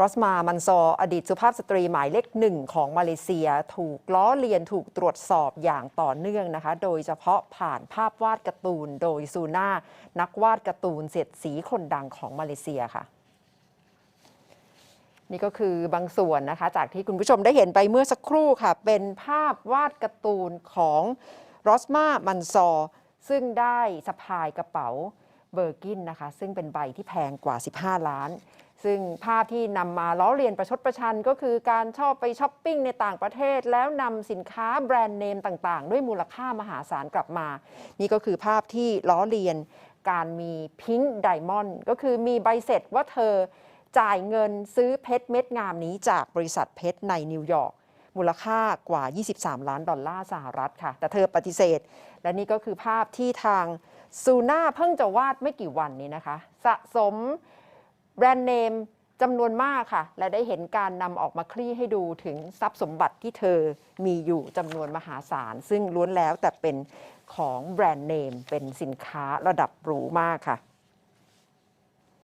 รอสมามันซอ อดีตสุภาพสตรีหมายเลขหนึ่งของมาเลเซีย ถูกล้อเลียนถูกตรวจสอบอย่างต่อเนื่องนะคะ โดยเฉพาะผ่านภาพวาดการ์ตูนโดยซูน่า นักวาดการ์ตูนเสียดสีคนดังของมาเลเซียค่ะ นี่ก็คือบางส่วนนะคะ จากที่คุณผู้ชมได้เห็นไปเมื่อสักครู่ค่ะ เป็นภาพวาดการ์ตูนของรอสมามันซอ ซึ่งได้สะพายกระเป๋า เบอร์กินนะคะซึ่งเป็นใบที่แพงกว่า 15 ล้าน ซึ่งภาพที่นำมาล้อเลียนประชดประชันก็คือการชอบไปช้อปปิ้งในต่างประเทศ แล้วนำสินค้าแบรนด์เนมต่างๆ ด้วยมูลค่ามหาศาลกลับมา นี่ก็คือภาพที่ล้อเลียนการมีพิงค์ไดมอนด์ก็คือมีใบเสร็จว่าเธอจ่ายเงินซื้อเพชรเม็ดงามนี้จากบริษัทเพชรในนิวยอร์กมูลค่ากว่า 23 ล้านดอลลาร์สหรัฐค่ะ แต่เธอปฏิเสธ และนี่ก็คือภาพที่ทาง ซูน่าเพิ่งจะวาดไม่กี่วันนี้นะคะ สะสมแบรนด์เนมจำนวนมากค่ะ และได้เห็นการนำออกมาคลี่ให้ดูถึงทรัพย์สมบัติที่เธอมีอยู่จำนวนมหาศาล ซึ่งล้วนแล้วแต่เป็นของแบรนด์เนมเป็นสินค้าระดับหรูมากค่ะ